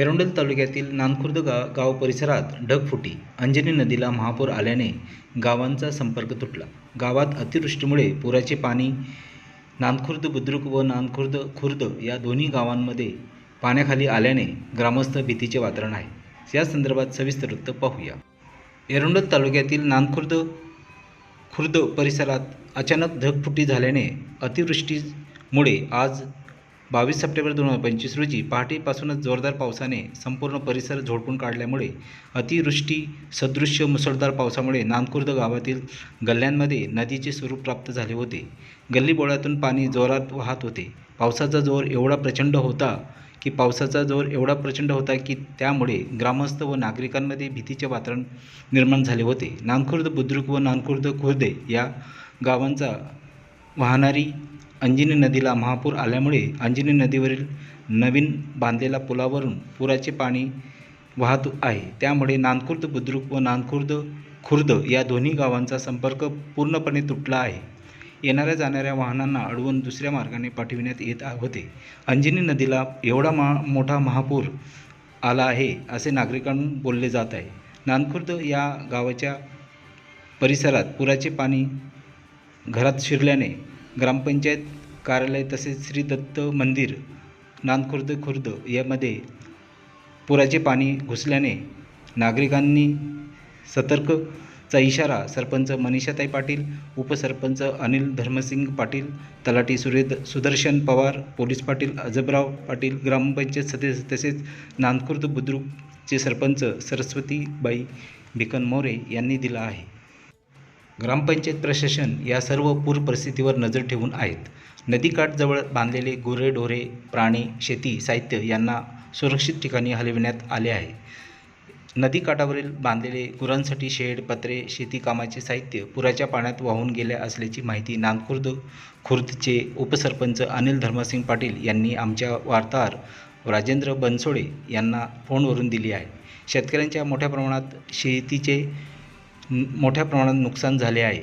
एरोंडल तालुक्यातील नानखुर्द गा गाव परिसरात ढगफुटी अंजनी नदीला महापूर आल्याने गावांचा संपर्क तुटला. गावात अतिवृष्टीमुळे पुराचे पाणी नानखुर्द बुद्रुक व नानखुर्द खुर्द या दोन्ही गावांमध्ये पाण्याखाली आल्याने ग्रामस्थ भीतीचे वातावरण आहे. या संदर्भात सविस्तर वृत्त पाहूया. एरोंडल तालुक्यातील नानखुर्द खुर्द परिसरात अचानक ढगफुटी झाल्याने अतिवृष्टीमुळे आज बावीस सप्टेंबर दोन हजार पंचवीस रोजी पहाटेपासूनच जोरदार पावसाने संपूर्ण परिसर झोडपून काढल्यामुळे अतिवृष्टी सदृश्य मुसळधार पावसामुळे नानखुर्द गावातील गल्ल्यांमध्ये नदीचे स्वरूप प्राप्त झाले होते. गल्लीबोळातून पाणी जोरात वाहत होते. पावसाचा जोर एवढा प्रचंड होता की पावसाचा जोर एवढा प्रचंड होता की त्यामुळे ग्रामस्थ व नागरिकांमध्ये भीतीचे वातावरण निर्माण झाले होते. नानखुर्द बुद्रुक व नानखुर्द खुर्दे या गावांचा वाहणारी अंजनी नदीला महापूर आल्यामुळे अंजनी नदीवरील नवीन बांधलेल्या पुलावरून पुराचे पाणी वाहत आहे. त्यामुळे नानखुर्द बुद्रुक व नानखुर्द खुर्द या दोन्ही गावांचा संपर्क पूर्णपणे तुटला आहे. येणाऱ्या जाणाऱ्या वाहनांना अडवून दुसऱ्या मार्गाने पाठविण्यात येत आ- होते. अंजनी नदीला एवढा मा मोठा महापूर आला आहे असे नागरिकांकडून बोलले जात आहे. नानखुर्द या गावाच्या परिसरात पुराचे पाणी घरात शिरल्याने ग्रामपंचायत कार्यालय तसेच श्री दत्त मंदिर नानखुर्द खुर्द यामध्ये पुराचे पाणी घुसल्याने नागरिकांनी सतर्कचा इशारा सरपंच मनीषाताई पाटील उपसरपंच अनिल धर्मसिंग पाटील तलाठी सुरेद सुदर्शन पवार पोलीस पाटील अजबराव पाटील ग्रामपंचायत सदस्य तसेच नानखुर्द बुद्रुकचे सरपंच सरस्वतीबाई भिकन मोरे यांनी दिला आहे. ग्रामपंचायत प्रशासन या सर्व पूर परिस्थितीवर नजर ठेवून आहेत. नदीकाठजवळ बांधलेले गुरेढोरे प्राणी शेती साहित्य यांना सुरक्षित ठिकाणी हलविण्यात आले आहे. नदीकाठावरील बांधलेले गुरांसाठी शेड पत्रे शेती कामाचे साहित्य पुराच्या पाण्यात वाहून गेले असल्याची माहिती नानखुर्द खुर्दचे उपसरपंच अनिल धर्मसिंग पाटील यांनी आमच्या वार्ताहर राजेंद्र बनसोडे यांना फोनवरून दिली आहे. शेतकऱ्यांच्या मोठ्या प्रमाणात शेतीचे मोठ्या प्रमाणात नुकसान झाले आहे.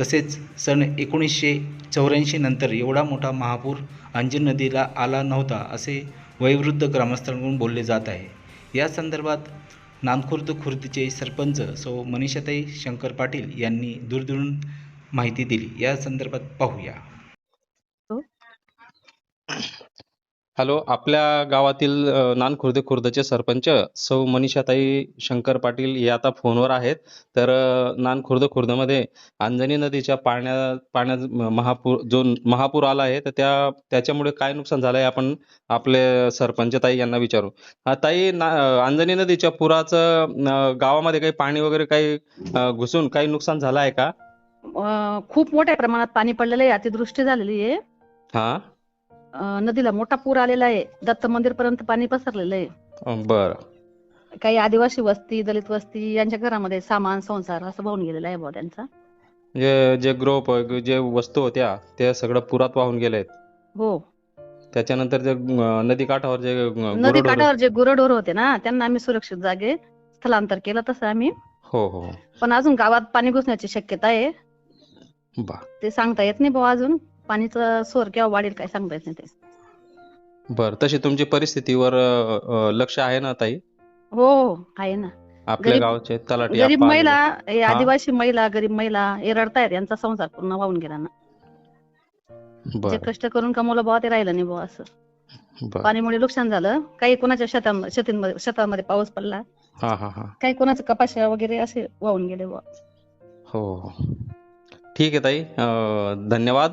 तसेच सन एकोणीसशे चौऱ्याऐंशी नंतर एवढा मोठा महापूर अंजन नदीला आला नव्हता असे वयोवृद्ध ग्रामस्थांकडून बोलले जात आहे. या संदर्भात नानखुर्द खुर्दचे सरपंच सौ मनीषाताई शंकर पाटील यांनी दूरदूरून माहिती दिली. या संदर्भात पाहूया. हॅलो आपल्या गावातील नानखुर्द खुर्दचे सरपंच सौ मनीषाताई शंकर पाटील हे आता फोनवर आहेत. तर नानखुर्द खुर्दमध्ये अंजनी नदीच्या पाण्या पाण्यात म- महापूर जो महापूर आला आहे तर त्या त्याच्यामुळे काय नुकसान झालं आहे आपण आपले सरपंच ताई यांना विचारू. ताई ना अंजनी नदीच्या पुराचं गावामध्ये काही पाणी वगैरे काही घुसून काही नुकसान झालं आहे का? खूप मोठ्या प्रमाणात पाणी पडलेलं आहे अतिवृष्टी झालेली आहे. हा. नदीला मोठा पूर आलेला आहे. दत्त मंदिर पर्यंत पाणी पसरलेलं आहे. बरं. काही आदिवासी वस्ती दलित वस्ती यांच्या घरामध्ये सामान संसार असं वाहून गेलेला आहे त्यांचा. जे जे ग्रोप जे वस्तू होत्या ते सगळं पुरात वाहून गेलेत हो. त्याच्यानंतर जे अं, नदीकाठावर जे नदी काठावर जे गुरढोर होते ना त्यांना आम्ही सुरक्षित जागे स्थलांतर केलं तसं आम्ही. हो हो पण अजून गावात पाणी घुसण्याची शक्यता आहे. ते सांगता येत नाही बुवा अजून. पाणीचं सोर केव्हा वाढेल काय सांगता येत नाही ते. बर तशी तुमची परिस्थितीवर अं, अं, लक्ष आहे ना ताई? हो हो आहे ना. आपल्या गरीब- गावचे तलाठी गरीब आप्पा महिला हे हा. आदिवासी महिला गरीब महिला हे रडतायत यांचा संसार पूर्ण वाहून गेला ना. जे बर. कष्ट करून कमवलं बुवा ते राहिलं नाही बुवा असं. बर. पाणीमुळे नुकसान झालं. काही कोणाच्या शेतांमध्ये शेतींमध्ये शेतामध्ये पाऊस पडला. हा हा हा. काही कोणाचं कपाशा वगैरे असे वाहून गेले बुवा. हो हो. ठीक आहे ताई. अं, धन्यवाद.